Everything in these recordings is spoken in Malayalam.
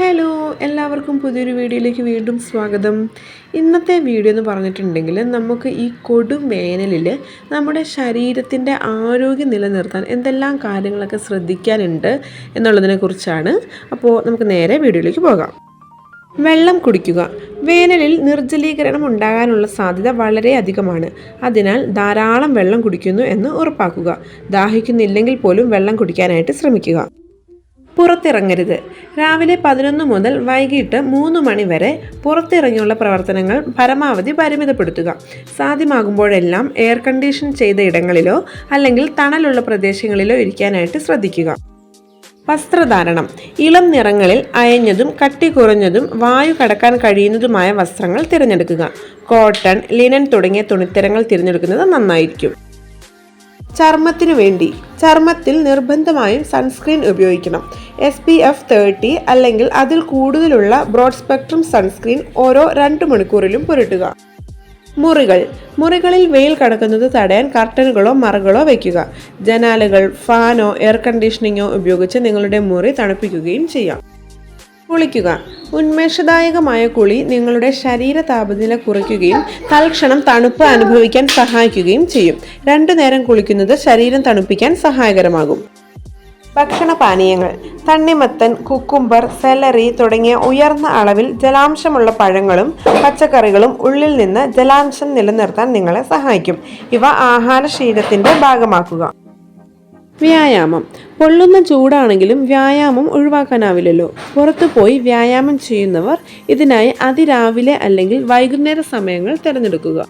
ഹലോ എല്ലാവർക്കും പുതിയൊരു വീഡിയോയിലേക്ക് വീണ്ടും സ്വാഗതം. ഇന്നത്തെ വീഡിയോ എന്ന് പറഞ്ഞിട്ടുണ്ടെങ്കിൽ നമുക്ക് ഈ കൊടും വേനലിൽ നമ്മുടെ ശരീരത്തിന്റെ ആരോഗ്യം നിലനിർത്താൻ എന്തെല്ലാം കാര്യങ്ങളൊക്കെ ശ്രദ്ധിക്കാനുണ്ട് എന്നുള്ളതിനെ കുറിച്ചാണ് അപ്പോൾ നമുക്ക് നേരെ വീഡിയോയിലേക്ക് പോകാം. വെള്ളം കുടിക്കുക. വേനലിൽ നിർജലീകരണം ഉണ്ടാകാനുള്ള സാധ്യത വളരെ അധികമാണ്. അതിനാൽ ധാരാളം വെള്ളം കുടിക്കുന്നു എന്ന് ഉറപ്പാക്കുക. ദാഹിക്കുന്നില്ലെങ്കിൽ പോലും വെള്ളം കുടിക്കാനായിട്ട് ശ്രമിക്കുക. പുറത്തിറങ്ങരുത്. രാവിലെ പതിനൊന്ന് മുതൽ വൈകിട്ട് മൂന്ന് മണി വരെ പുറത്തിറങ്ങിയുള്ള പ്രവർത്തനങ്ങൾ പരമാവധി പരിമിതപ്പെടുത്തുക. സാധ്യമാകുമ്പോഴെല്ലാം എയർ കണ്ടീഷൻ ചെയ്ത ഇടങ്ങളിലോ അല്ലെങ്കിൽ തണലുള്ള പ്രദേശങ്ങളിലോ ഇരിക്കാനായിട്ട് ശ്രദ്ധിക്കുക. വസ്ത്രധാരണം. ഇളം നിറങ്ങളിൽ അയഞ്ഞതും കട്ടി കുറഞ്ഞതും വായു കടക്കാൻ കഴിയുന്നതുമായ വസ്ത്രങ്ങൾ തിരഞ്ഞെടുക്കുക. കോട്ടൺ ലിനൻ തുടങ്ങിയ തുണിത്തരങ്ങൾ തിരഞ്ഞെടുക്കുന്നത് നന്നായിരിക്കും. ചർമ്മത്തിനു വേണ്ടി. ചർമ്മത്തിൽ നിർബന്ധമായും സൺസ്ക്രീൻ ഉപയോഗിക്കണം. എസ് പി എഫ് തേർട്ടി അല്ലെങ്കിൽ അതിൽ കൂടുതലുള്ള ബ്രോഡ് സ്പെക്ട്രം സൺസ്ക്രീൻ ഓരോ രണ്ട് മണിക്കൂറിലും പുരട്ടുക. മുറികൾ. മുറികളിൽ വെയിൽ കടക്കുന്നത് തടയാൻ കർട്ടനുകളോ മറകളോ വയ്ക്കുക ജനാലുകൾ ഫാനോ എയർ കണ്ടീഷനിങ്ങോ ഉപയോഗിച്ച് നിങ്ങളുടെ മുറി തണുപ്പിക്കുകയും ചെയ്യാം. കുളിക്കുക. ഉന്മേഷദായകമായ കുളി നിങ്ങളുടെ ശരീര താപനില കുറയ്ക്കുകയും തൽക്ഷണം തണുപ്പ് അനുഭവിക്കാൻ സഹായിക്കുകയും ചെയ്യും. രണ്ടു നേരം കുളിക്കുന്നത് ശരീരം തണുപ്പിക്കാൻ സഹായകരമാകും. ഭക്ഷണ പാനീയങ്ങൾ തണ്ണിമത്തൻ കുക്കുംബർ സെലറി തുടങ്ങിയ ഉയർന്ന അളവിൽ ജലാംശമുള്ള പഴങ്ങളും പച്ചക്കറികളും ഉള്ളിൽ നിന്ന് ജലാംശം നിലനിർത്താൻ നിങ്ങളെ സഹായിക്കും. ഇവ ആഹാരശീലത്തിന്റെ ഭാഗമാക്കുക. വ്യായാമം. പൊള്ളുന്ന ചൂടാണെങ്കിലും വ്യായാമം ഒഴിവാക്കാനാവില്ലല്ലോ. പുറത്തു പോയി വ്യായാമം ചെയ്യുന്നവർ ഇതിനായി അതിരാവിലെ അല്ലെങ്കിൽ വൈകുന്നേര സമയങ്ങൾ തിരഞ്ഞെടുക്കുക.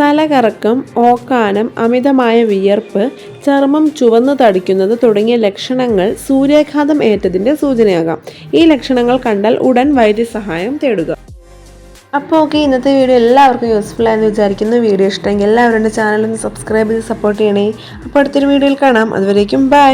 തലകറക്കം ഓക്കാനം അമിതമായ വിയർപ്പ് ചർമ്മം ചുവന്നു തടിക്കുന്നത് തുടങ്ങിയ ലക്ഷണങ്ങൾ സൂര്യാഘാതം ഏറ്റതിന്റെ സൂചനയാകാം. ഈ ലക്ഷണങ്ങൾ കണ്ടാൽ ഉടൻ വൈദ്യസഹായം തേടുക. അപ്പോൾ ഓക്കെ ഇന്നത്തെ വീഡിയോ എല്ലാവർക്കും യൂസ്ഫുൾ ആയെന്ന് വിചാരിക്കുന്നു. വീഡിയോ ഇഷ്ടമെങ്കിൽ എല്ലാവരും ചാനൽ ഒന്ന് സബ്സ്ക്രൈബ് ചെയ്ത് സപ്പോർട്ട് ചെയ്യണേ. അപ്പോൾ അടുത്തൊരു വീഡിയോയിൽ കാണാം. അതുവരേക്കും ബൈ